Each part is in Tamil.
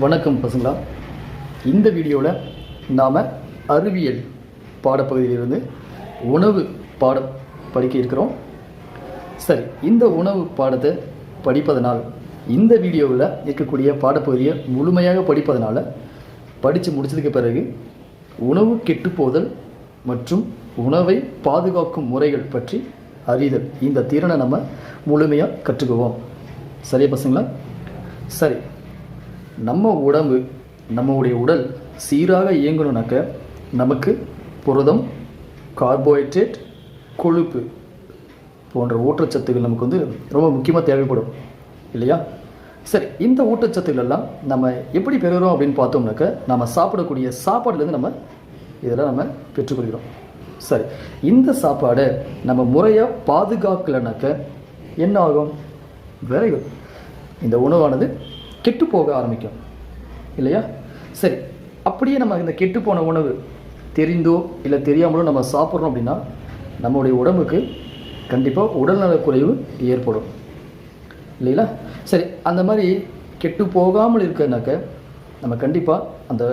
வணக்கம் பசங்களா. இந்த வீடியோவில் நாம் அறிவியல் பாடப்பகுதியிலிருந்து உணவு பாடம் படிக்க இருக்கிறோம். சரி இந்த உணவு பாடத்தை படிப்பதனால் இந்த வீடியோவில் இருக்கக்கூடிய பாடப்பகுதியை முழுமையாக படிப்பதனால் படித்து முடித்ததுக்கு பிறகு உணவு கெட்டுப்போதல் மற்றும் உணவை பாதுகாக்கும் முறைகள் பற்றி அறிதல் இந்த திறனை நம்ம முழுமையாக கற்றுக்குவோம். சரியா பசங்களா? சரி நம்ம உடம்பு நம்மளுடைய உடல் சீராக இயங்கணுனாக்க நமக்கு புரதம் கார்போஹைட்ரேட் கொழுப்பு போன்ற ஊட்டச்சத்துக்கள் நமக்கு வந்து ரொம்ப முக்கியமாக தேவைப்படும். இல்லையா? சரி இந்த ஊட்டச்சத்துக்கள் எல்லாம் நம்ம எப்படி பெறுகிறோம் அப்படின்னு பார்த்தோம்னாக்க நம்ம சாப்பிடக்கூடிய சாப்பாடுலேருந்து நம்ம இதெல்லாம் நம்ம பெற்றுக்கொள்கிறோம். சரி இந்த சாப்பாடை நம்ம முறையாக பாதுகாக்கலைனாக்க என்ன ஆகும்? வெரி குட் இந்த உணவானது கெட்டு போக ஆரம்பிக்கும். இல்லையா? சரி அப்படியே நம்ம இந்த கெட்டு போன உணவு தெரிந்தோ இல்லை தெரியாமலோ நம்ம சாப்பிட்றோம் அப்படின்னா நம்மளுடைய உடம்புக்கு கண்டிப்பாக உடல்நலக் குறைவு ஏற்படும். இல்லைங்களா? சரி அந்த மாதிரி கெட்டு போகாமல் இருக்கனாக்க நம்ம கண்டிப்பாக அந்த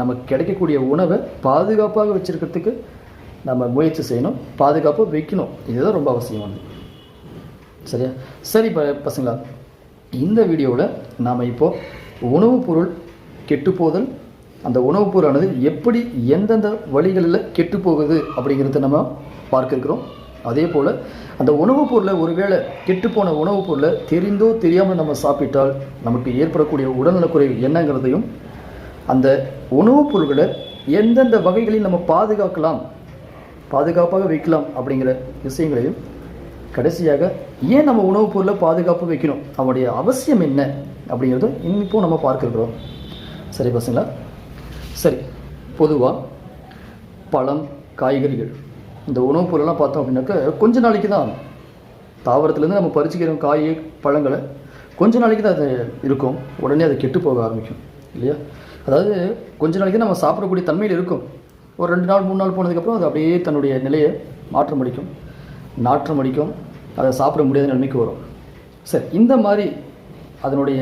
நமக்கு கிடைக்கக்கூடிய உணவை பாதுகாப்பாக வச்சுருக்கிறதுக்கு நம்ம முயற்சி செய்யணும். பாதுகாப்பாக வைக்கணும். இதுதான் ரொம்ப அவசியமானது சரியா? சரி ப பசங்களா இந்த வீடியோவில் நாம் இப்போது உணவுப் பொருள் கெட்டுப்போதல் அந்த உணவுப் பொருளானது எப்படி எந்தெந்த வழிகளில் கெட்டு போகுது அப்படிங்கிறத நம்ம பார்க்க இருக்கிறோம் அதே போல் அந்த உணவுப் பொருளை ஒருவேளை கெட்டுப்போன உணவுப் பொருளை தெரிந்தோ தெரியாமல் நம்ம சாப்பிட்டால் நமக்கு ஏற்படக்கூடிய உடல்நலக்குறைவு என்னங்கிறதையும் அந்த உணவுப் பொருள்களை எந்தெந்த வகைகளில் நம்ம பாதுகாக்கலாம் பாதுகாப்பாக வைக்கலாம் அப்படிங்கிற விஷயங்களையும் கடைசியாக ஏன் நம்ம உணவுப் பொருளை பாதுகாப்பு வைக்கணும்? அவனுடைய அவசியம் என்ன? அப்படிங்கிறத இப்போ நம்ம பார்க்கிருக்கிறோம். சரி பசங்களா? சரி பொதுவாக பழம் காய்கறிகள் இந்த உணவுப் பொருளெல்லாம் பார்த்தோம் அப்படின்னாக்க கொஞ்ச நாளைக்கு தான். தாவரத்துலேருந்து நம்ம பறிச்சுக்கிறோம் காய் பழங்களை கொஞ்ச நாளைக்கு தான் அது இருக்கும். உடனே அது கெட்டு போக ஆரம்பிக்கும். இல்லையா? அதாவது கொஞ்ச நாளைக்கு நம்ம சாப்பிடக்கூடிய தன்மையில் இருக்கும். ஒரு ரெண்டு நாள் மூணு நாள் போனதுக்கப்புறம் அது அப்படியே தன்னுடைய நிலையை மாற்றம் அடிக்கும் நாற்றம் அடிக்கும் அதை சாப்பிட முடியாத நிலைமைக்கு வரும். சரி இந்த மாதிரி அதனுடைய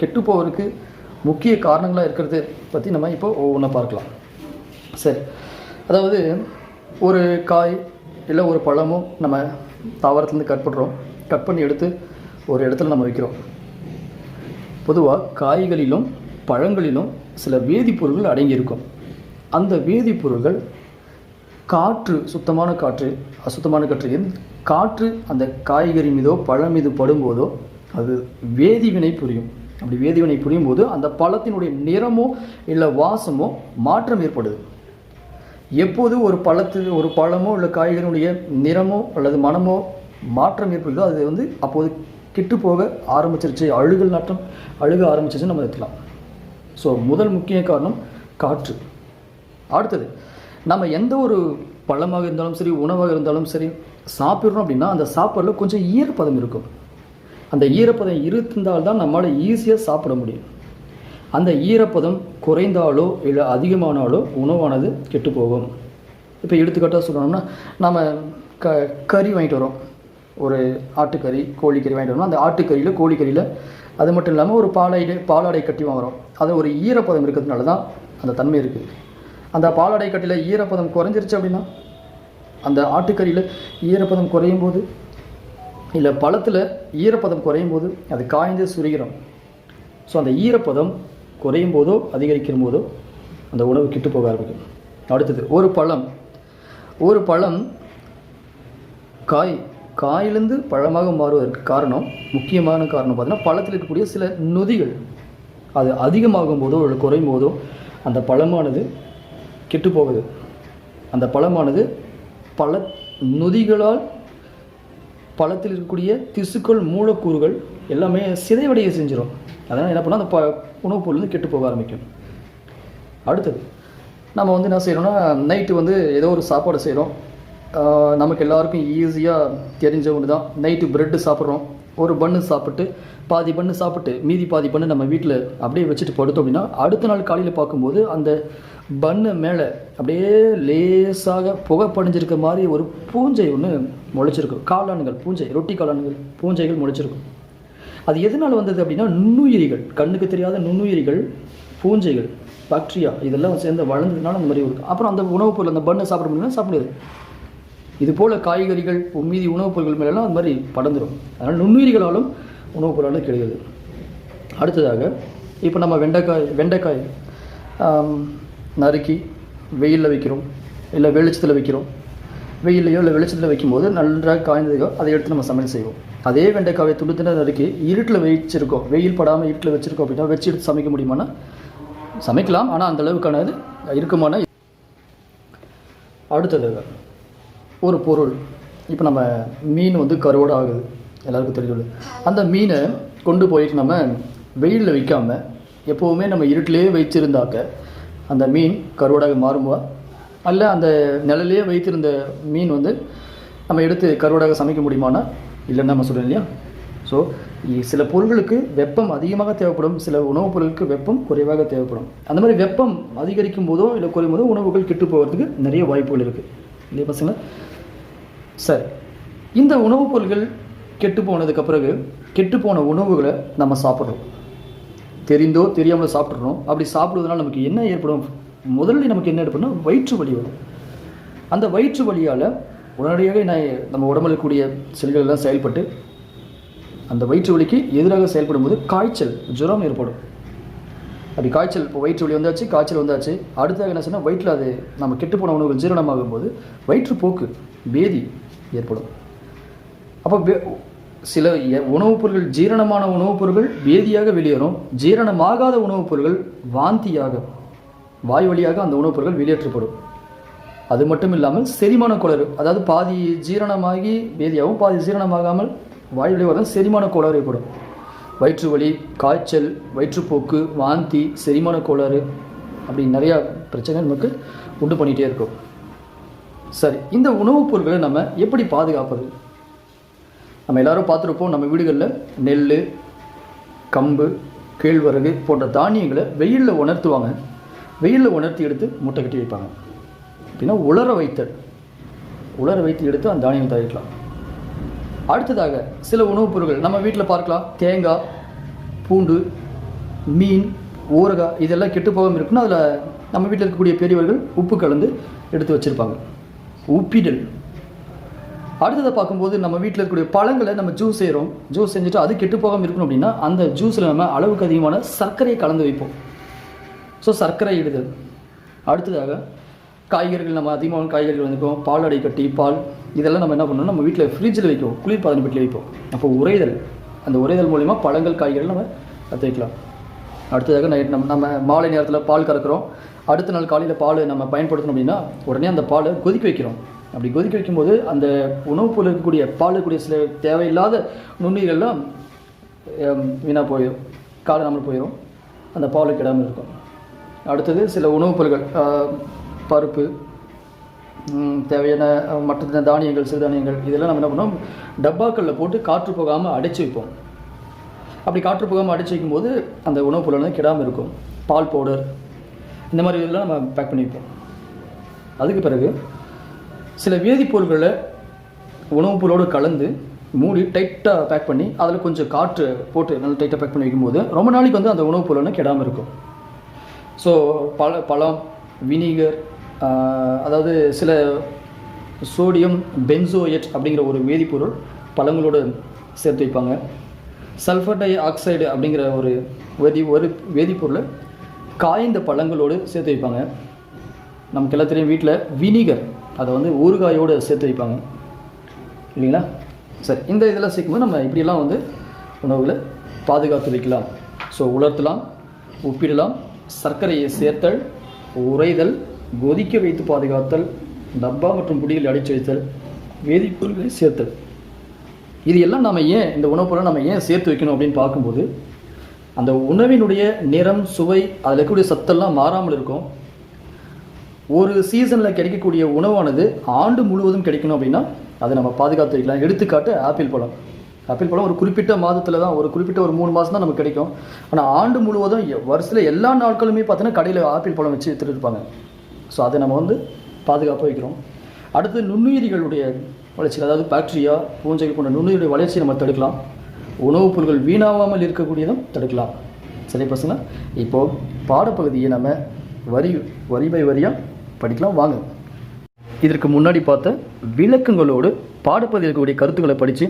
கெட்டுப்போவதற்கு முக்கிய காரணங்களாக இருக்கிறது பற்றி நம்ம இப்போ ஒவ்வொன்றா பார்க்கலாம். சரி அதாவது ஒரு காய் இல்லை ஒரு பழமோ நம்ம தாவரத்துலேருந்து கட் பண்ணுறோம் கட் பண்ணி எடுத்து ஒரு இடத்துல நம்ம வைக்கிறோம். பொதுவாக காய்களிலும் பழங்களிலும் சில வேதிப்பொருட்கள் அடங்கியிருக்கும். அந்த வேதிப்பொருட்கள் காற்று சுத்தமான காற்று அசுத்தமான காற்று காற்று அந்த காய்கறி மீதோ பழம் மீது படும்போதோ அது வேதிவினை புரியும். அப்படி வேதிவினை புரியும் போது அந்த பழத்தினுடைய நிறமோ இல்லை வாசமோ மாற்றம் ஏற்படுது. எப்போது ஒரு பழத்து ஒரு பழமோ இல்லை காய்கறியினுடைய நிறமோ அல்லது மனமோ மாற்றம் ஏற்படுதோ அது வந்து அப்போது கெட்டுப்போக போக ஆரம்பிச்சிருச்சு. அழுகல் நாட்டம் அழுக ஆரம்பிச்சிருச்சுன்னு நம்ம எடுத்துக்கலாம் ஸோ முதல் முக்கிய காரணம் காற்று. அடுத்தது நம்ம எந்த ஒரு பழமாக இருந்தாலும் சரி உணவாக இருந்தாலும் சரி சாப்பிட்றோம் அப்படின்னா அந்த சாப்பாடில் கொஞ்சம் ஈரப்பதம் இருக்கும். அந்த ஈரப்பதம் இருந்தால்தான் நம்மளால் ஈஸியாக சாப்பிட முடியும். அந்த ஈரப்பதம் குறைந்தாலோ இல்லை அதிகமானாலோ உணவானது கெட்டு போகும் இப்போ எடுத்துக்காட்டாக சொல்லணும்னா நம்ம க கறி வாங்கிட்டு வரோம் ஒரு ஆட்டுக்கறி கோழிக்கறி வாங்கிட்டு வரோம் அந்த ஆட்டுக்கறியில் கோழிக்கறியில் அது மட்டும் இல்லாமல் ஒரு பாலாடை பாலாடை கட்டி வாங்குறோம். அது ஒரு ஈரப்பதம் இருக்கிறதுனால தான் அந்த தன்மை இருக்குது அந்த பாலாடை கட்டியில் ஈரப்பதம் குறைஞ்சிருச்சு அப்படின்னா அந்த ஆட்டுக்கறியில் ஈரப்பதம் குறையும் போது இல்லை பழத்தில் ஈரப்பதம் குறையும் போது அது காய்ந்து சுருகிறோம். ஸோ அந்த ஈரப்பதம் குறையும் போதோ அதிகரிக்கும் போதோ அந்த உணவு கிட்டு போக ஆரம்பிக்கும். அடுத்தது ஒரு பழம். ஒரு பழம் காய் காயிலிருந்து பழமாக மாறுவதற்கு காரணம் முக்கியமான காரணம் பார்த்தீங்கன்னா பழத்தில் இருக்கக்கூடிய சில நொதிகள். அது அதிகமாகும் போதோ இல்லை குறையும் போதோ அந்த பழமானது கெட்டு போகுது அந்த பழமானது பல நொதிகளால் பழத்தில் இருக்கக்கூடிய திசுக்கள் மூலக்கூறுகள் எல்லாமே சிதைவடைய செஞ்சிடும் அதனால் என்ன பண்ணால் அந்த ப உணவுப் பொருள் வந்து கெட்டு போக ஆரம்பிக்கும். அடுத்தது நம்ம வந்து என்ன செய்கிறோம்னா நைட்டு வந்து ஏதோ ஒரு சாப்பாடு செய்கிறோம் நமக்கு எல்லாருக்கும் ஈஸியாக தெரிஞ்ச ஒன்று தான். நைட்டு ப்ரெட்டு சாப்பிட்றோம். ஒரு பன்னு சாப்பிட்டு பாதி பண்ணு சாப்பிட்டு மீதி பாதி பண்ணு நம்ம வீட்டில் அப்படியே வச்சுட்டு படுத்தோம் அப்படின்னா அடுத்த நாள் காலையில் பார்க்கும்போது அந்த பன்னு மேலே அப்படியே லேசாக புகை படிஞ்சிருக்க மாதிரி ஒரு பூஞ்சை ஒன்று முளைச்சிருக்கும். காளான்கள் பூஞ்சை ரொட்டி காளான்கள் பூஞ்சைகள் முளைச்சிருக்கும். அது எதனால் வந்தது அப்படின்னா நுண்ணுயிரிகள் கண்ணுக்கு தெரியாத நுண்ணுயிரிகள் பூஞ்சைகள் பாக்டீரியா இதெல்லாம் சேர்ந்து வளர்ந்ததுனால அந்த மாதிரி இருக்கும் அப்புறம் அந்த உணவுப் பொருள் அந்த பண்ணை சாப்பிட முடியும்னா சாப்பிடுது இது போல் காய்கறிகள் மீதி உணவுப் பொருட்கள் மேலெல்லாம் அது மாதிரி படந்துடும் அதனால் நுண்ணுயிரிகளாலும் உணவுப் பொருளாலும் கிடையாது அடுத்ததாக இப்போ நம்ம வெண்டைக்காய் வெண்டைக்காய் நறுக்கி வெயிலில் வைக்கிறோம். இல்லை வெளிச்சத்தில் வைக்கிறோம். வெயிலையோ இல்லை வெளிச்சத்தில் வைக்கும்போது நன்றாக காய்ந்ததையோ அதை எடுத்து நம்ம சமையல் செய்வோம். அதே வெண்டைக்காவை துண்டு துண்டா நறுக்கி இருட்டில் வச்சிருக்கோம். வெயில் படாமல் இருட்டில் வச்சுருக்கோம் அப்படின்னா வச்சு எடுத்து சமைக்க முடியுமானா? சமைக்கலாம். ஆனால் அந்த அளவுக்கான இது அடுத்ததாக ஒரு பொருள். இப்போ நம்ம மீன் வந்து கருவோடு ஆகுது. எல்லாருக்கும் தெரிஞ்சது அந்த மீனை கொண்டு போயிட்டு நம்ம வெயிலில் வைக்காமல் எப்போவுமே நம்ம இருட்டிலே வைச்சிருந்தாக்க அந்த மீன் கருவோடாக மாறுமா? அல்ல அந்த நிழலையே வைத்திருந்த மீன் வந்து நம்ம எடுத்து கருவடாக சமைக்க முடியுமானா? இல்லைன்னு நம்ம சொல்கிறோம் இல்லையா? ஸோ சில பொருட்களுக்கு வெப்பம் அதிகமாக தேவைப்படும். சில உணவுப் பொருட்களுக்கு வெப்பம் குறைவாக தேவைப்படும். அந்த மாதிரி வெப்பம் அதிகரிக்கும் போதோ இல்லை குறையும் போதோ உணவுகள் கெட்டு போகிறதுக்கு நிறைய வாய்ப்புகள் இருக்குது இல்லையா பசங்க சரி. இந்த உணவுப் பொருட்கள் கெட்டு போனதுக்கு பிறகு கெட்டு போன உணவுகளை நம்ம சாப்பிட்றோம். தெரிந்தோ தெரியாமல் சாப்பிட்றோம். அப்படி சாப்பிடுவதனால நமக்கு என்ன ஏற்படும்? முதல்ல நமக்கு என்ன ஏற்படும்னா வயிற்று வலி வரும். அந்த வயிற்று வலியால் உடனடியாக நான் நம்ம உடம்புல இருக்கக்கூடிய செல்கள் எல்லாம் செயல்பட்டு அந்த வயிற்று வலிக்கு எதிராக செயல்படும் போது காய்ச்சல் ஜுரம் ஏற்படும். அப்படி காய்ச்சல் இப்போ வயிற்று வலி வந்தாச்சு காய்ச்சல் வந்தாச்சு. அடுத்ததாக என்ன சொன்னால் வயிற்றில் அது நம்ம கெட்டுப்போன உணவுகள் ஜீரணமாகும் போது வயிற்றுப்போக்கு பேதி ஏற்படும். அப்போ சில உணவுப் பொருட்கள் ஜீரணமான உணவுப் பொருட்கள் வேதியாக வெளியேறும். ஜீரணமாகாத உணவுப் பொருட்கள் வாந்தியாக வாய் வழியாக அந்த உணவுப் பொருட்கள் வெளியேற்றப்படும். அது மட்டும் இல்லாமல் செரிமான கோளாறு அதாவது பாதி ஜீரணமாகி வேதியாகவும் பாதி ஜீரணமாகாமல் வாய் வழியாக செரிமான கோளாறு ஏற்படும். வயிற்று வலி காய்ச்சல் வயிற்றுப்போக்கு வாந்தி செரிமான கோளாறு அப்படி நிறையா பிரச்சனை நமக்கு உண்டு பண்ணிகிட்டே இருக்கும். சரி இந்த உணவுப் பொருட்களை நம்ம எப்படி பாதுகாப்பது? நம்ம எல்லாரும் பார்த்துருப்போம் நம்ம வீடுகளில் நெல் கம்பு கேழ்வரகு போன்ற தானியங்களை வெயிலில் உணர்த்துவாங்க. வெயிலில் உணர்த்தி எடுத்து மூட்டை கட்டி வைப்பாங்க. அப்படின்னா உலர வைத்தல். உலர வைத்து எடுத்து அந்த தானியம் தயாரிக்கலாம். அடுத்ததாக சில உணவுப் பொருட்கள் நம்ம வீட்டில் பார்க்கலாம். தேங்காய் பூண்டு மீன் ஊறுகாய் இதெல்லாம் கெட்டு போகாமல் இருக்குன்னா அதில் நம்ம வீட்டில் இருக்கக்கூடிய பெரியவர்கள் உப்பு கலந்து எடுத்து வச்சுருப்பாங்க. உப்பிடல். அடுத்ததை பார்க்கும்போது நம்ம வீட்டில் இருக்கக்கூடிய பழங்களை நம்ம ஜூஸ் செய்கிறோம். ஜூஸ் செஞ்சுட்டு அது கெட்டு போகாமல் இருக்கணும் அப்படின்னா அந்த ஜூஸில் நம்ம அளவுக்கு அதிகமான சர்க்கரையை கலந்து வைப்போம். ஸோ சர்க்கரை இடுதல். அடுத்ததாக காய்கறிகள் நம்ம அதிகமான காய்கறிகள் வந்துக்கும் பால் அடை கட்டி பால் இதெல்லாம் நம்ம என்ன பண்ணணும் நம்ம வீட்டில் ஃப்ரிட்ஜில் வைப்போம் குளிர்பாதன பெட்டியில் வைப்போம். அப்போ உறைதல். அந்த உறைதல் மூலிமா பழங்கள் காய்கறிகள் நம்ம கற்று வைக்கலாம். அடுத்ததாக நைட் நம்ம நம்ம மாலை நேரத்தில் பால் கறக்கிறோம். அடுத்த நாள் காலையில் பால் நம்ம பயன்படுத்தணும் அப்படின்னா உடனே அந்த பாலை கொதிக்க வைக்கிறோம். அப்படி கொதிக்க வைக்கும்போது அந்த உணவுப் பொருள் இருக்கக்கூடிய பால் இருக்கக்கூடிய சில தேவையில்லாத நுண்ணுயிரெல்லாம் வீணாக போயிடும் காலம் போயிடும் அந்த பால் கெடாமல் இருக்கும். அடுத்தது சில உணவுப் பொருட்கள் பருப்பு தேவையான மற்ற தானியங்கள் சிறுதானியங்கள் இதெல்லாம் நம்ம என்ன பண்ணோம் டப்பாக்களில் போட்டு காற்று போகாமல் அடைச்சி வைப்போம். அப்படி காற்று போகாமல் அடைச்சி வைக்கும்போது அந்த உணவுப் பொருள் வந்து கெடாமல் இருக்கும். பால் பவுடர் இந்த மாதிரி இதெல்லாம் நம்ம பேக் பண்ணி வைப்போம் அதுக்கு பிறகு சில வேதிப்பொருட்களை உணவுப் பொருளோடு கலந்து மூடி டைட்டாக பேக் பண்ணி அதில் கொஞ்சம் காற்று போட்டு நல்லா டைட்டாக பேக் பண்ணி வைக்கும்போது ரொம்ப நாளைக்கு வந்து அந்த உணவுப் பொருள் வந்து கெடாமல் இருக்கும். ஸோ பழ பழம் வினிகர் அதாவது சில சோடியம் பென்சோயட் அப்படிங்கிற ஒரு வேதிப்பொருள் பழங்களோடு சேர்த்து வைப்பாங்க. சல்ஃபர் டை ஆக்சைடு அப்படிங்கிற ஒரு வேதி ஒரு வேதிப்பொருளை காய்ந்த பழங்களோடு சேர்த்து வைப்பாங்க. நமக்கு எல்லாத்துலேயும் வீட்டில் வினிகர் அதை வந்து ஊறுகாயோடு சேர்த்து வைப்பாங்க. இல்லைங்களா? சரி இந்த இதெல்லாம் சேர்க்கும்போது நம்ம இப்படியெல்லாம் வந்து உணவுகளை பாதுகாத்து வைக்கலாம். ஸோ உலர்த்தலாம் உப்பிடலாம் சர்க்கரையை சேர்த்தல் உறைதல் கொதிக்க வைத்து பாதுகாத்தல் டப்பா மற்றும் புடிகளை அடைச்சு வைத்தல் வேதிப்பொருட்களை சேர்த்தல். இது எல்லாம் நம்ம ஏன் இந்த உணவுப் பொருளை நம்ம ஏன் சேர்த்து வைக்கணும் அப்படின்னு பார்க்கும்போது அந்த உணவினுடைய நிறம் சுவை அதில் இருக்கக்கூடிய சத்தெல்லாம் மாறாமல் இருக்கும். ஒரு சீசனில் கிடைக்கக்கூடிய உணவானது ஆண்டு முழுவதும் கிடைக்கணும் அப்படின்னா அதை நம்ம பாதுகாத்து வைக்கலாம். எடுத்துக்காட்டு ஆப்பிள் பழம். ஆப்பிள் பழம் ஒரு குறிப்பிட்ட மாதத்தில் தான் ஒரு குறிப்பிட்ட ஒரு மூணு மாதம் தான் நமக்கு கிடைக்கும். ஆனால் ஆண்டு முழுவதும் வருஷத்தில் எல்லா நாட்களுமே பார்த்தீங்கன்னா கடையில் ஆப்பிள் பழம் வச்சு எடுத்துகிட்டு இருப்பாங்க. ஸோ அதை நம்ம வந்து பாதுகாப்பாக வைக்கிறோம். அடுத்து நுண்ணுயிரிகளுடைய வளர்ச்சி அதாவது பாக்டீரியா பூஞ்சைகள் போன்ற நுண்ணுயிரியுடைய வளர்ச்சியை நம்ம தடுக்கலாம். உணவுப் பொருட்கள் வீணாகாமல் இருக்கக்கூடியதும் தடுக்கலாம். சரி பசங்களா இப்போது பாடப்பகுதியை நம்ம வரி வரி பை வரியாக படிக்கலாம். வாங்க. இதற்கு முன்னாடி பார்த்த விளக்கங்களோடு பாடப்பகுதியில் இருக்கக்கூடிய கருத்துக்களை படித்து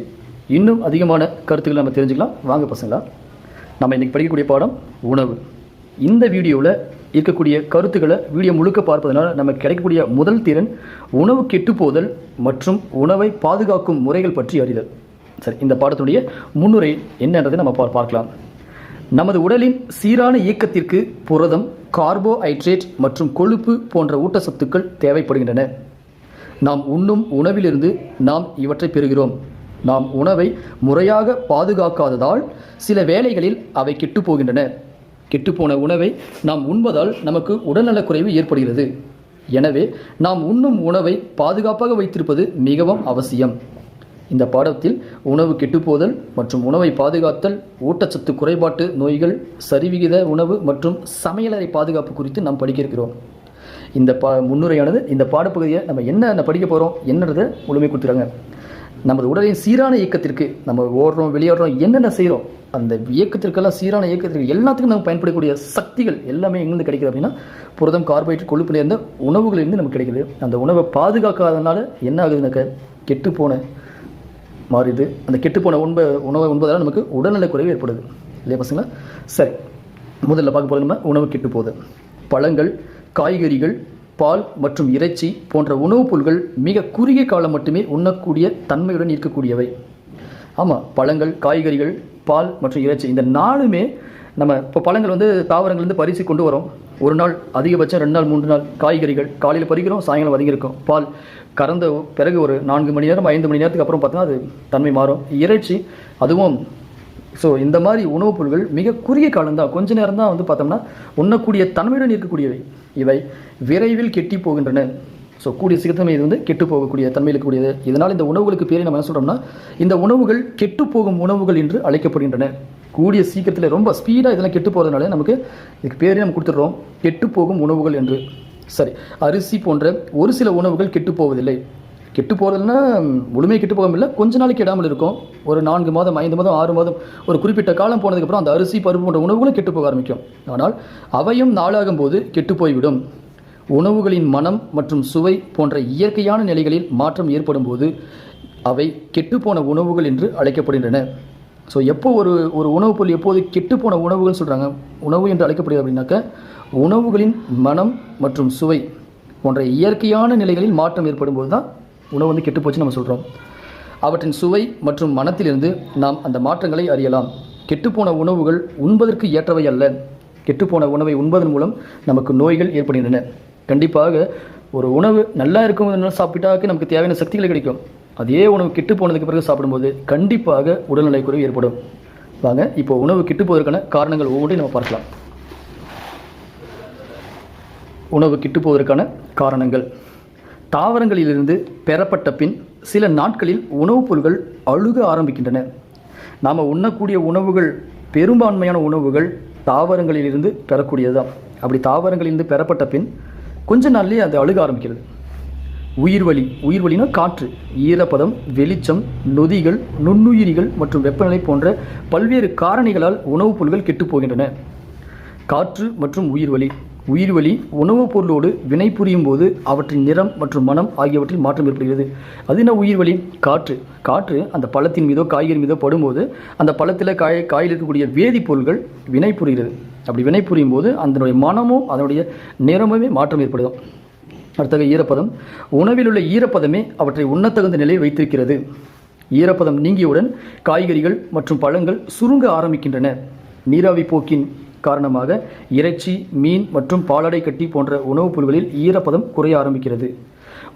இன்னும் அதிகமான கருத்துக்களை நம்ம தெரிஞ்சுக்கலாம். வாங்க பசங்களா நம்ம இன்றைக்கி படிக்கக்கூடிய பாடம் உணவு. இந்த வீடியோவில் இருக்கக்கூடிய கருத்துக்களை வீடியோ முழுக்க பார்ப்பதனால் நமக்கு கிடைக்கக்கூடிய முதல் திறன் உணவு கெட்டுப்போதல் மற்றும் உணவை பாதுகாக்கும் முறைகள் பற்றி அறிதல். சரி இந்த பாடத்துடைய முன்னுரை என்னன்றதை நம்ம பா- பார்க்கலாம். நமது உடலின் சீரான இயக்கத்திற்கு புரதம் கார்போஹைட்ரேட் மற்றும் கொழுப்பு போன்ற ஊட்டச்சத்துக்கள் தேவைப்படுகின்றன. நாம் உண்ணும் உணவிலிருந்து நாம் இவற்றை பெறுகிறோம். நாம் உணவை முறையாக பாதுகாக்காததால் சில வேளைகளில் அவை கெட்டுப் போகின்றன கெட்டுப்போன உணவை நாம் உண்பதால் நமக்கு உடல்நலக்குறைவு ஏற்படுகிறது. எனவே நாம் உண்ணும் உணவை பாதுகாப்பாக வைத்திருப்பது மிகவும் அவசியம். இந்த பாடத்தில் உணவு கெட்டுப்போதல் மற்றும் உணவை பாதுகாத்தல் ஊட்டச்சத்து குறைபாட்டு நோய்கள் சரிவிகித உணவு மற்றும் சமையலறை பாதுகாப்பு குறித்து நாம் படிக்க இருக்கிறோம் இந்த பா முன்னுரையானது இந்த பாடப்பகுதியை நம்ம என்ன படிக்க போகிறோம் என்னன்றதை முழுமை கொடுத்துறாங்க நமது உடலின் சீரான இயக்கத்திற்கு நம்ம ஓடுறோம் விளையாடுறோம் என்னென்ன செய்கிறோம் அந்த இயக்கத்திற்கெல்லாம் சீரான இயக்கத்திற்கு எல்லாத்துக்கும் நம்ம பயன்படக்கூடிய சக்திகள் எல்லாமே எங்கேருந்து கிடைக்குது அப்படின்னா புரதம் கார்போஹைட்ரேட் கொழுப்பு நேர்ந்த உணவுகளிலிருந்து நமக்கு கிடைக்குது. அந்த உணவை பாதுகாக்காதனால என்ன ஆகுதுனாக்க கெட்டுப்போன மாறிடுது அந்த கெட்டுப்போன உண்ப உணவை உண்பதால் நமக்கு உடல்நலக் குறைவு ஏற்படுது. இல்லையா பசங்களா? சரி முதல்ல பார்க்க போகிறது நம்ம உணவு கெட்டு போகுது. பழங்கள் காய்கறிகள் பால் மற்றும் இறைச்சி போன்ற உணவுப் பொருட்கள் மிக குறுகிய காலம் மட்டுமே உண்ணக்கூடிய தன்மையுடன் இருக்கக்கூடியவை. ஆமாம் பழங்கள் காய்கறிகள் பால் மற்றும் இறைச்சி இந்த நாலுமே நம்ம இப்போ பழங்கள் வந்து தாவரங்கள்லேருந்து பறித்து கொண்டு வரோம். ஒரு நாள் அதிகபட்சம் ரெண்டு நாள் மூன்று நாள் காய்கறிகள். காலையில் பறிக்கிறோம் சாயங்காலம் வதங்கியிருக்கோம். பால் கறந்த பிறகு ஒரு நான்கு மணி நேரம் ஐந்து மணி நேரத்துக்கு அப்புறம் பார்த்தோன்னா அது தன்மை மாறும். இறைச்சி அதுவும் ஸோ இந்த மாதிரி உணவுப் பொருட்கள் மிக குறுகிய காலம்தான். கொஞ்ச நேரம் தான் வந்து பார்த்தோம்னா உண்ணக்கூடிய தன்மையுடன் இருக்கக்கூடியவை. இவை விரைவில் கெட்டி போகின்றன. ஸோ கூடிய சீக்கிரத்தில் இது வந்து கெட்டு போகக்கூடிய தன்மையில் இருக்கக்கூடியது இதனால் இந்த உணவுகளுக்கு பேரை நம்ம என்ன சொல்கிறோம்னா இந்த உணவுகள் கெட்டு போகும் உணவுகள் என்று அழைக்கப்படுகின்றன. கூடிய சீக்கிரத்தில் ரொம்ப ஸ்பீடாக இதெல்லாம் கெட்டு போகிறதுனால நமக்கு இதுக்கு பேரே நம்ம கொடுத்துட்றோம் கெட்டு போகும் உணவுகள் என்று. சரி அரிசி போன்ற ஒரு சில உணவுகள் கெட்டு போவதில்லை. கெட்டு போகிறதுனா முழுமையாக கெட்டு போகாமல் கொஞ்ச நாளைக்கு இடாமல் இருக்கும். ஒரு நான்கு மாதம் ஐந்து மாதம் ஆறு மாதம் ஒரு குறிப்பிட்ட காலம் போனதுக்கப்புறம் அந்த அரிசி பருப்பு போன்ற உணவுகளும் கெட்டு போக ஆரம்பிக்கும். ஆனால் அவையும் நாளாகும் போது கெட்டு போய்விடும். உணவுகளின் மனம் மற்றும் சுவை போன்ற இயற்கையான நிலைகளில் மாற்றம் ஏற்படும் போது அவை கெட்டுப்போன உணவுகள் என்று அழைக்கப்படுகின்றன. ஸோ எப்போ ஒரு ஒரு உணவுப் பொருள் எப்போது கெட்டுப்போன உணவுகள் சொல்கிறாங்க உணவு என்று அழைக்கப்படுகிறது அப்படின்னாக்க உணவுகளின் மனம் மற்றும் சுவை போன்ற இயற்கையான நிலைகளில் மாற்றம் ஏற்படும் போது தான் உணவு வந்து கெட்டுப்போச்சுன்னு நம்ம சொல்கிறோம் அவற்றின் சுவை மற்றும் மனத்திலிருந்து நாம் அந்த மாற்றங்களை அறியலாம். கெட்டுப்போன உணவுகள் உண்பதற்கு ஏற்றவை அல்ல. கெட்டுப்போன உணவை உண்பதன் மூலம் நமக்கு நோய்கள் ஏற்படுகின்றன. கண்டிப்பாக ஒரு உணவு நல்லா இருக்கும் சாப்பிட்டாக்க நமக்கு தேவையான சக்திகள் கிடைக்கும். அதே உணவு கெட்டு போனதுக்கு பிறகு சாப்பிடும்போது கண்டிப்பாக உடல்நிலை குறைவு ஏற்படும். வாங்க இப்போ உணவு கெட்டு போவதற்கான காரணங்கள் ஒவ்வொன்றையும் நம்ம பார்க்கலாம். உணவு கிட்டு போவதற்கான காரணங்கள். தாவரங்களிலிருந்து பெறப்பட்ட பின் சில நாட்களில் உணவுப் பொருட்கள் அழுக ஆரம்பிக்கின்றன. நாம் உண்ணக்கூடிய உணவுகள் பெரும்பான்மையான உணவுகள் தாவரங்களிலிருந்து பெறக்கூடியதுதான். அப்படி தாவரங்களிலிருந்து பெறப்பட்ட பின் கொஞ்ச நாள்லேயே அது அழுக ஆரம்பிக்கிறது. உயிர்வலி உயிர்வலினா காற்று ஈரப்பதம் வெளிச்சம் நொதிகள் நுண்ணுயிரிகள் மற்றும் வெப்பநிலை போன்ற பல்வேறு காரணிகளால் உணவுப் பொருட்கள் கெட்டுப்போகின்றன காற்று மற்றும் உயிர்வலி உயிர்வலி உணவுப் பொருளோடு வினைபுரியும் போது அவற்றின் நிறம் மற்றும் மனம் ஆகியவற்றில் மாற்றம் ஏற்படுகிறது. அது என்ன உயிர்வலி காற்று. காற்று அந்த பழத்தின் மீதோ காய்கறி மீதோ படும்போது அந்த பழத்தில் காய் காயில் இருக்கக்கூடிய வேதிப்பொருள்கள் வினைபுரிகிறது அப்படி வினைபுரியும் போது அதனுடைய மனமும் அதனுடைய நிறமுமே மாற்றம் ஏற்படுதும் அடுத்தது ஈரப்பதம் உணவில் உள்ள ஈரப்பதமே அவற்றை உண்ணத்தகுந்த நிலையில் வைத்திருக்கிறது. ஈரப்பதம் நீங்கியவுடன் காய்கறிகள் மற்றும் பழங்கள் சுருங்க ஆரம்பிக்கின்றன. நீராவி போக்கின் காரணமாக இறைச்சி மீன் மற்றும் பாலாடை கட்டி போன்ற உணவுப் பொருட்களில் ஈரப்பதம் குறைய ஆரம்பிக்கிறது.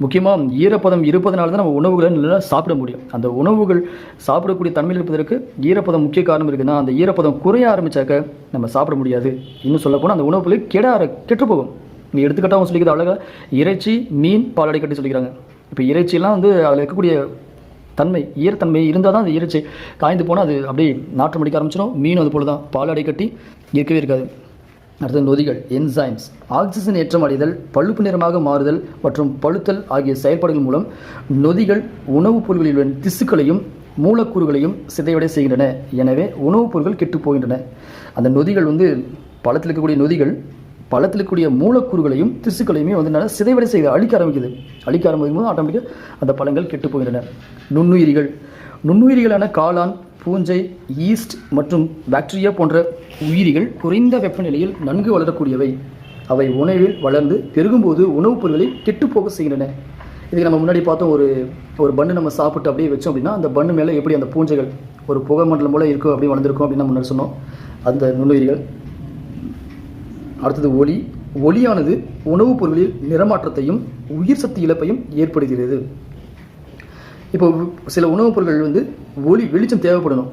முக்கியமாக ஈரப்பதம் இருப்பதனால தான் நம்ம உணவுகளை நல்லா சாப்பிட முடியும். அந்த உணவுகள் சாப்பிடக்கூடிய தன்மையில் இருப்பதற்கு ஈரப்பதம் முக்கிய காரணம் இருக்குதுன்னா அந்த ஈரப்பதம் குறைய ஆரம்பிச்சாக்க நம்ம சாப்பிட முடியாது. இன்னும் சொல்லப்போனால் அந்த உணவுப் பொருள் கெட கெட்டு போகும் இங்கே எடுத்துக்கிட்டால் சொல்லிக்கிறது அழகாக இறைச்சி மீன் பாலாடை கட்டி சொல்லிக்கிறாங்க. இப்போ இறைச்சியெல்லாம் வந்து அதில் இருக்கக்கூடிய தன்மை ஈரத்தன்மை இருந்தால் தான் அந்த இறைச்சி காய்ந்து போனால் அது அப்படியே நாற்றம் அடிக்க ஆரம்பிச்சிடும். மீன் அது போல தான் பாலாடை கட்டி இருக்கவே இருக்காது. அடுத்த நொதிகள் என்சைம்ஸ் ஆக்சிஜன் ஏற்றம் அடைதல் பழுப்பு நிறமாக மாறுதல் மற்றும் பழுத்தல் ஆகிய செயல்பாடுகள் மூலம் நொதிகள் உணவுப் பொருட்களில் உள்ள திசுக்களையும் மூலக்கூறுகளையும் சிதைவடை செய்கின்றன. எனவே உணவுப் பொருட்கள் கெட்டுப் போகின்றன. அந்த நொதிகள் வந்து பழத்தில் இருக்கக்கூடிய நொதிகள் பழத்தில் இருக்கக்கூடிய மூலக்கூறுகளையும் திசுக்களையுமே வந்து நல்லா சிதைவடை செய்து அழிக்க ஆரம்பிக்குது. அழிக்க ஆரம்பிக்கும் போது ஆட்டோமேட்டிக்காக அந்த பழங்கள் கெட்டுப் போகின்றன. நுண்ணுயிரிகள். நுண்ணுயிரிகளான காளான் பூஞ்சை ஈஸ்ட் மற்றும் பாக்டீரியா போன்ற உயிரிகள் குறைந்த வெப்பநிலையில் நன்கு வளரக்கூடியவை. அவை உணவில் வளர்ந்து பெருகும்போது உணவுப் பொருட்களை கெட்டுப்போக செய்கின்றன. இதுக்கு நம்ம முன்னாடி பார்த்தோம் ஒரு ஒரு பண்ணு நம்ம சாப்பிட்டு அப்படியே வச்சோம் அப்படின்னா அந்த பண்ணு மேலே எப்படி அந்த பூஞ்சைகள் ஒரு புகை மண்டலம் போல இருக்கும் அப்படி வளர்ந்துருக்கும் அப்படின்னு நம்ம முன்னாடி சொன்னோம். அந்த நுண்ணுயிரிகள். அடுத்தது ஒளி. ஒளியானது உணவுப் பொருளில் நிறமாற்றத்தையும் உயிர் சக்தி இழப்பையும் ஏற்படுகிறது. இப்போ சில உணவுப் பொருட்கள் வந்து ஒளி வெளிச்சம் தேவைப்படணும்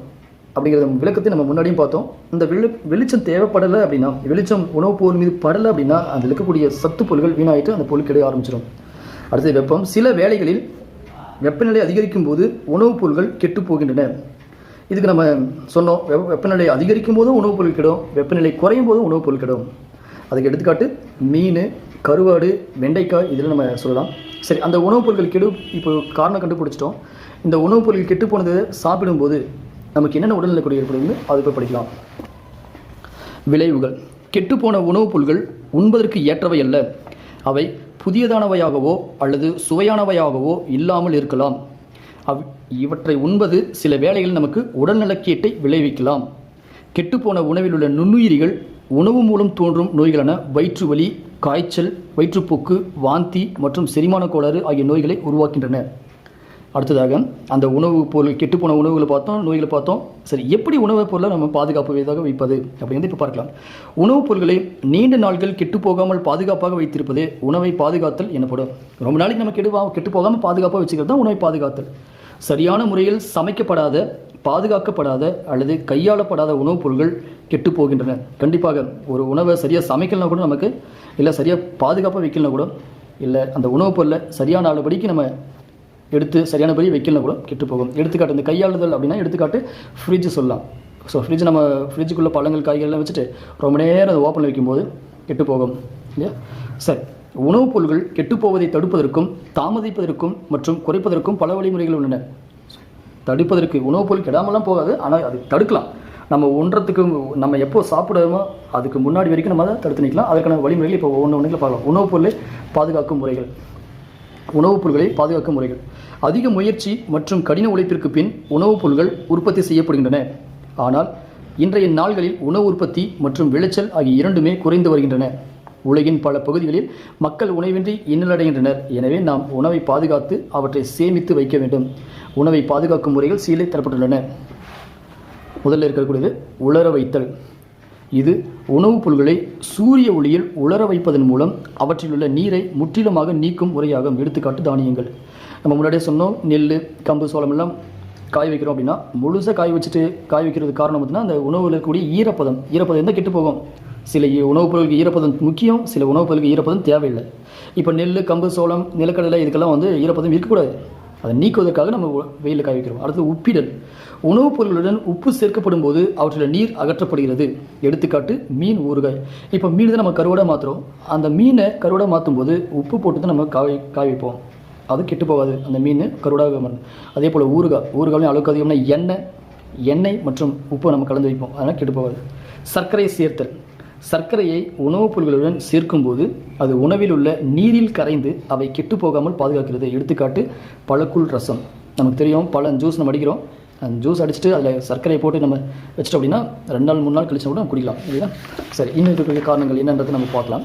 அப்படிங்கிற விளக்கத்தை நம்ம முன்னாடியும் பார்த்தோம். இந்த வெளி வெளிச்சம் தேவைப்படலை அப்படின்னா வெளிச்சம் உணவுப் பொருள் மீது படலை அப்படின்னா அதில் இருக்கக்கூடிய சத்து பொருட்கள் வீணாயிட்டு அந்த பொருள் கிடைக்க ஆரம்பிச்சிடும். அடுத்தது வெப்பம். சில வேளைகளில் வெப்பநிலை அதிகரிக்கும் போது உணவுப் பொருட்கள் கெட்டு போகின்றன. இதுக்கு நம்ம சொன்னோம் வெப் வெப்பநிலை அதிகரிக்கும் போதும் உணவுப் பொருள் கிடும் வெப்பநிலை குறையும் போதும் உணவுப் பொருள் கிடும். அதுக்கு எடுத்துக்காட்டு மீன் கருவாடு வெண்டைக்காய் இதெல்லாம் நம்ம சொல்லலாம். சரி அந்த உணவுப் பொருட்கள் கெடு இப்போ காரணம் கண்டுபிடிச்சிட்டோம். இந்த உணவுப் பொருட்கள் கெட்டு போனது சாப்பிடும்போது நமக்கு என்னென்ன உடல்நிலை குறை ஏற்படுது அது போய் படிக்கலாம். விளைவுகள். கெட்டுப்போன உணவுப் பொருட்கள் உண்பதற்கு ஏற்றவை அல்ல. அவை புதியதானவையாகவோ அல்லது சுவையானவையாகவோ இல்லாமல் இருக்கலாம். அவ் இவற்றை உண்பது சில வேளைகளில் நமக்கு உடல்நலக்கேட்டை விளைவிக்கலாம். கெட்டுப்போன உணவில் உள்ள நுண்ணுயிரிகள் உணவு மூலம் தோன்றும் நோய்களான வயிற்று வலி காய்ச்சல் வயிற்றுப்போக்கு வாந்தி மற்றும் செரிமான கோளாறு ஆகிய நோய்களை உருவாக்கின்றன. அடுத்ததாக அந்த உணவு பொருள் கெட்டுப்போன உணவுகளை பார்த்தோம் நோய்களை பார்த்தோம். சரி எப்படி உணவுப் பொருளை நம்ம பாதுகாப்பு வைப்பது அப்படின்னு இப்போ பார்க்கலாம். உணவுப் பொருட்களை நீண்ட நாட்கள் கெட்டு போகாமல் பாதுகாப்பாக வைத்திருப்பதே உணவை பாதுகாத்தல் எனப்படும். ரொம்ப நாளைக்கு நம்ம கெடுவா கெட்டு போகாமல் பாதுகாப்பாக வச்சுக்கிறது தான் உணவை பாதுகாத்தல். சரியான முறையில் சமைக்கப்படாத பாதுகாக்கப்படாத அல்லது கையாளப்படாத உணவுப் பொருட்கள் கெட்டு போகின்றன. கண்டிப்பாக ஒரு உணவை சரியாக சமைக்கலனா கூட நமக்கு இல்லை சரியாக பாதுகாப்பாக வைக்கலனா கூட இல்லை அந்த உணவுப் பொருளை சரியான அளபடிக்கு நம்ம எடுத்து சரியானபடி வைக்கலனா கூட கெட்டு போகும். எடுத்துக்காட்டு இந்த கையாளுதல் அப்படின்னா எடுத்துக்காட்டு ஃப்ரிட்ஜ் சொல்லலாம். ஸோ ஃப்ரிட்ஜ் நம்ம ஃப்ரிட்ஜுக்குள்ளே பழங்கள் காய்கறிலாம் வச்சுட்டு ரொம்ப நேரம் அதை ஓப்பனில் வைக்கும்போது கெட்டு போகும். இல்லையா? சரி. உணவுப் பொருட்கள் கெட்டுப்போவதை தடுப்பதற்கும் தாமதிப்பதற்கும் மற்றும் குறைப்பதற்கும் பல வழிமுறைகள் உள்ளன. தடுப்பதற்கு உணவுப் பொருள் கெடாமலாம் போகாது ஆனால் அது தடுக்கலாம். நம்ம ஒன்றத்துக்கு நம்ம எப்போ சாப்பிடுறோமோ அதுக்கு முன்னாடி வரைக்கும் நம்ம அதை தடுத்து நிற்கலாம் அதற்கான வழிமுறைகள் இப்போ ஒன்று ஒன்றுல பார்க்கலாம். உணவுப் பொருளை பாதுகாக்கும் முறைகள். உணவுப் பொருட்களை பாதுகாக்கும் முறைகள். அதிக முயற்சி மற்றும் கடின உழைப்பிற்கு பின் உணவுப் பொருட்கள் உற்பத்தி செய்யப்படுகின்றன. ஆனால் இன்றைய நாள்களில் உணவு உற்பத்தி மற்றும் விளைச்சல் ஆகிய இரண்டுமே குறைந்து வருகின்றன. உலகின் பல பகுதிகளில் மக்கள் உணவின்றி இன்னலடைகின்றனர். எனவே நாம் உணவை பாதுகாத்து அவற்றை சேமித்து வைக்க வேண்டும். உணவை பாதுகாக்கும் முறைகள் சீலை தரப்பட்டுள்ளன. முதல்ல இருக்கக்கூடியது உலர வைத்தல். இது உணவுப் பொருட்களை சூரிய ஒளியில் உலர வைப்பதன் மூலம் அவற்றில் உள்ள நீரை முற்றிலுமாக நீக்கும் முறையாகும். எடுத்துக்காட்டு தானியங்கள். நம்ம முன்னாடியே சொன்னோம் நெல் கம்பு சோளம் எல்லாம் காய வைக்கிறோம் அப்படின்னா முழுசாக காய வச்சுட்டு காய வைக்கிறது காரணம் பார்த்தீங்கன்னா அந்த உணவில் இருக்கக்கூடிய ஈரப்பதம். ஈரப்பதம் இருந்தால் கெட்டு போகும். சில உணவுப் பொருளுக்கு ஈரப்பதம் முக்கியம் சில உணவுப் பொருளுக்கு ஈரப்பதம் தேவையில்லை. இப்போ நெல் கம்பு சோளம் நிலக்கடலை இதுக்கெல்லாம் வந்து ஈரப்பதம் இருக்கக்கூடாது. அதை நீக்குவதற்காக நம்ம வெயிலில் காய வைக்கிறோம். அடுத்து உப்பிடல். உணவுப் பொருட்களுடன் உப்பு சேர்க்கப்படும் போது அவற்றில் நீர் அகற்றப்படுகிறது. எடுத்துக்காட்டு மீன் ஊறுகாய். இப்போ மீன் தான் நம்ம கருவாடாக மாற்றுறோம் அந்த மீனை கருவடை மாற்றும் போது உப்பு போட்டு தான் நம்ம காய காய வைப்போம். அது கெட்டு போகாது. அந்த மீன் கருவடாக மாறும். அதே போல் ஊறுகாய். ஊறுகாயும் அளவுக்கு அதிகம்னா எண்ணெய் எண்ணெய் மற்றும் உப்பு நம்ம கலந்து வைப்போம். அதனால் கெட்டு போகாது. சர்க்கரை சேர்த்தல். சர்க்கரையை உணவுப் பொருட்களுடன் சேர்க்கும்போது அது உணவில் உள்ள நீரில் கரைந்து அவை கெட்டு போகாமல் பாதுகாக்கிறது. எடுத்துக்காட்டு பழக்குள் ரசம். நமக்கு தெரியும் பழம் ஜூஸ் நம்ம அடிக்கிறோம். அந்த ஜூஸ் அடிச்சுட்டு அதில் சர்க்கரையை போட்டு நம்ம வச்சிட்டோம் அப்படின்னா ரெண்டு நாள் மூணு நாள் கழிச்சு கூட நம்ம குடிக்கலாம். இல்லையா சரி இன்னும் இருக்கக்கூடிய காரணங்கள் என்னன்றதை நம்ம பார்க்கலாம்.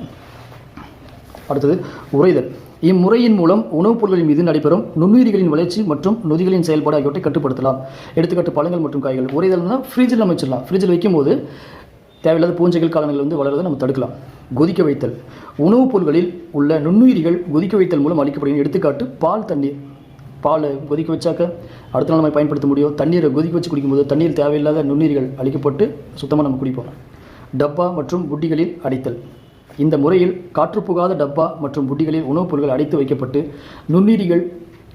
அடுத்தது உறைதல். இம்முறையின் மூலம் உணவுப் பொருட்களின் மீது நடைபெறும் நுண்ணுயிரிகளின் வளர்ச்சி மற்றும் நொதிகளின் செயல்பாடு ஆகியவற்றை கட்டுப்படுத்தலாம். எடுத்துக்காட்டு பழங்கள் மற்றும் காய்கள். உறைதல்னா ஃப்ரிட்ஜில் நம்ம ஃப்ரிட்ஜில் வைக்கும்போது தேவையில்லாத பூஞ்சைகள் காலங்கள் வந்து வளர்றதை நம்ம தடுக்கலாம். கொதிக்க வைத்தல். உணவுப் பொருட்களில் உள்ள நுண்ணுயிரிகள் கொதிக்க வைத்தல் மூலம் அளிக்கப்படுகிற எடுத்துக்காட்டு பால் தண்ணீர். பால் கொதிக்க வச்சாக்க அடுத்த நாள் நம்ம பயன்படுத்த முடியும். தண்ணீரை கொதிக்க வச்சு குடிக்கும்போது தண்ணீர் தேவையில்லாத நுண்ணுயிரிகள் அளிக்கப்பட்டு சுத்தமாக நம்ம குடிப்போம். டப்பா மற்றும் புட்டிகளில் அடைத்தல். இந்த முறையில் காற்று புகாத டப்பா மற்றும் புட்டிகளில் உணவுப் பொருட்கள் அடைத்து வைக்கப்பட்டு நுண்ணுயிரிகள்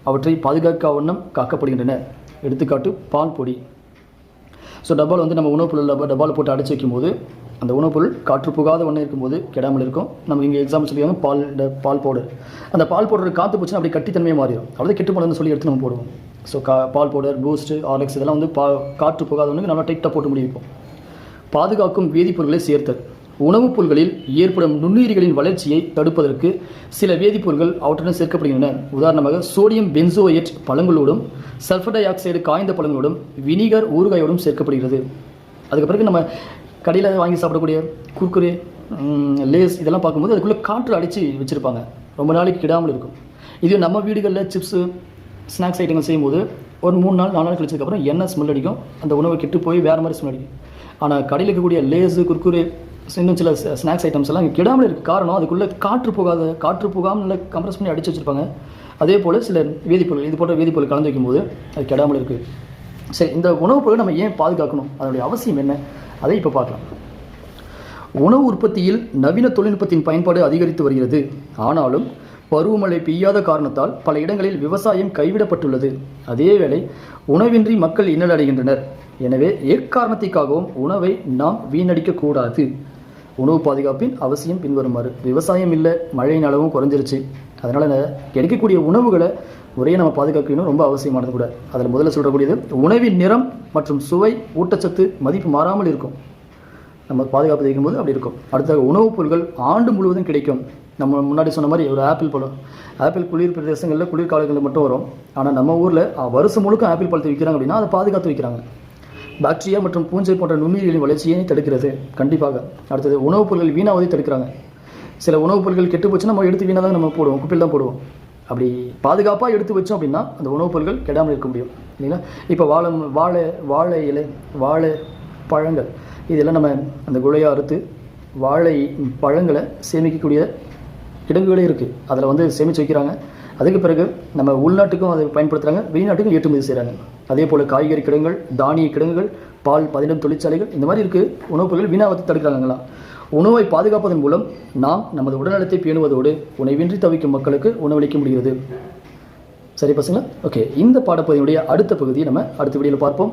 அவற்றை பாதுகாக்க வண்ணம் காக்கப்படுகின்றன. எடுத்துக்காட்டு பால் பொடி. ஸோ டபால் வந்து நம்ம உணவுப் பொருள் டப்பா போட்டு அடைச்சி வைக்கும்போது அந்த உணவுப் பொருள் காற்று புகாத ஒன்று இருக்கும்போது கெடாமல் இருக்கும். நம்ம இங்கே எக்ஸாம்பிள் சொல்லி பால் ட- பால் பவுடர் அந்த பால் பவுடர் காற்று போச்சுன்னா அப்படியே கட்டித்தன்மையாக மாறிடும். அவ்வளோ கெட்டு போனதுன்னு சொல்லி எடுத்து நம்ம போடுவோம். ஸோ கா பால் பவுடர் பூஸ்ட்டு ஆர்எக்ஸ் இதெல்லாம் வந்து பா காற்று போகாத ஒன்று நல்லா டைட்டாக போட்டு முடிவிப்போம் பாதுகாக்கும் வேதிப்பொருட்களை சேர்த்தல். உணவுப் பொருட்களில் ஏற்படும் நுண்ணுயிரிகளின் வளர்ச்சியை தடுப்பதற்கு சில வேதிப்பொருட்கள் அவற்றுடன் சேர்க்கப்படுகின்றன. உதாரணமாக சோடியம் பென்சோயேட் பழங்களோடும் சல்ஃபர் டை ஆக்சைடு காய்ந்த பழங்களோடும் வினிகர் ஊறுகாயோடும் சேர்க்கப்படுகிறது. அதுக்கு பிறகு நம்ம கடையில் வாங்கி சாப்பிடக்கூடிய குர்குரே லேஸ் இதெல்லாம் பார்க்கும்போது அதுக்குள்ளே காற்று அடித்து வச்சுருப்பாங்க. ரொம்ப நாளைக்கு கிடாமல் இருக்கும். இது நம்ம வீடுகளில் சிப்ஸு ஸ்நாக்ஸ் ஐட்டங்கள் செய்யும்போது ஒரு மூணு நாள் நாலு நாள் கழிச்சதுக்கப்புறம் என்ன ஸ்மெல் அடிக்கும். அந்த உணவை கெட்டு போய் வேறு மாதிரி ஸ்மெல் அடிக்கும். ஆனால் கடையில் இருக்கக்கூடிய லேஸு குர்குரே இன்னும் சில ஸ்நாக்ஸ் ஐட்டம்ஸ் எல்லாம் கெடாமல் இருக்க. காரணம் அதுக்குள்ளே காற்று போகாத காற்று போகாமல் நல்லா கம்ப்ரஸ் பண்ணி அடித்து வச்சுருப்பாங்க. அதே போல் சில வேதிப்பொருள் இது போன்ற வேதிப்பொருள் கலந்து வைக்கும்போது அது கெடாமல் இருக்குது சரி இந்த உணவுப் பொருளை நம்ம ஏன் பாதுகாக்கணும்? அதனுடைய அவசியம் என்ன? அதை இப்போ பார்க்கலாம். உணவு உற்பத்தியில் நவீன தொழில்நுட்பத்தின் பயன்பாடு அதிகரித்து வருகிறது. ஆனாலும் பருவமழை பெய்யாத காரணத்தால் பல இடங்களில் விவசாயம் கைவிடப்பட்டுள்ளது. அதேவேளை உணவின்றி மக்கள் இன்னலடைகின்றனர் எனவே எக்காரணத்திற்காகவும் உணவை நாம் வீணடிக்கக்கூடாது உணவு பாதுகாப்பின் அவசியம் பின்வருமாறு. விவசாயம் இல்லை மழையின் அளவும் குறைஞ்சிருச்சு. அதனால் கிடைக்கக்கூடிய உணவுகளை முறையை நம்ம பாதுகாக்கணும் ரொம்ப அவசியமானது கூட. அதில் முதல்ல சொல்லக்கூடியது உணவின் நிறம் மற்றும் சுவை ஊட்டச்சத்து மதிப்பு மாறாமல் இருக்கும். நம்ம பாதுகாப்பு தெரிவிக்கும்போது அப்படி இருக்கும். அடுத்ததாக உணவுப் பொருட்கள் ஆண்டு முழுவதும் கிடைக்கும். நம்ம முன்னாடி சொன்ன மாதிரி ஒரு ஆப்பிள் பழம். ஆப்பிள் குளிர் பிரதேசங்களில் குளிர்காலங்களில் மட்டும் வரும். ஆனால் நம்ம ஊரில் வருஷம் முழுக்க ஆப்பிள் பழத்தை விற்கிறாங்க அப்படின்னா அதை பாதுகாத்து வைக்கிறாங்க. பாக்டீரியா மற்றும் பூஞ்சை போன்ற நுண்ணுயிரிகளின் வளர்ச்சியை தடுக்கிறது. கண்டிப்பாக. அடுத்தது உணவுப் பொருட்கள் வீணாவதை தடுக்கிறாங்க. சில உணவுப் பொருட்கள் கெட்டு போச்சுன்னா நம்ம எடுத்து வீணாக தான் நம்ம போடுவோம் குப்பையில் தான் போடுவோம். அப்படி பாதுகாப்பாக எடுத்து வச்சோம் அப்படின்னா அந்த உணவுப் பொருட்கள் கெடாமல் இருக்க முடியும். இல்லைங்களா? இப்போ வாழை வாழை வாழை இலை வாழை பழங்கள் இதெல்லாம் நம்ம அந்த குழையாக அறுத்து வாழை பழங்களை சேமிக்கக்கூடிய கிடங்குகளே இருக்குது அதில் வந்து சேமித்து வைக்கிறாங்க. அதுக்கு பிறகு நம்ம உள்நாட்டுக்கும் அதை பயன்படுத்துகிறாங்க வெளிநாட்டுக்கும் ஏற்றுமதி செய்கிறாங்க அதே போல் காய்கறி கிடங்குகள் தானிய கிடங்குகள் பால் பதினம் தொழிற்சாலைகள் இந்த மாதிரி இருக்குது உணவுப் பொருட்கள் வீணாவத்தை தடுக்கிறாங்களா உணவை பாதுகாப்பதன் மூலம் நாம் நமது உடல்நலத்தை பேணுவதோடு உணவின்றி தவிக்கும் மக்களுக்கு உணவளிக்க முடிகிறது. சரி பசங்களா? ஓகே இந்த பாடப்பகுதியினுடைய அடுத்த பகுதியை நம்ம அடுத்த வீடியோவில் பார்ப்போம்.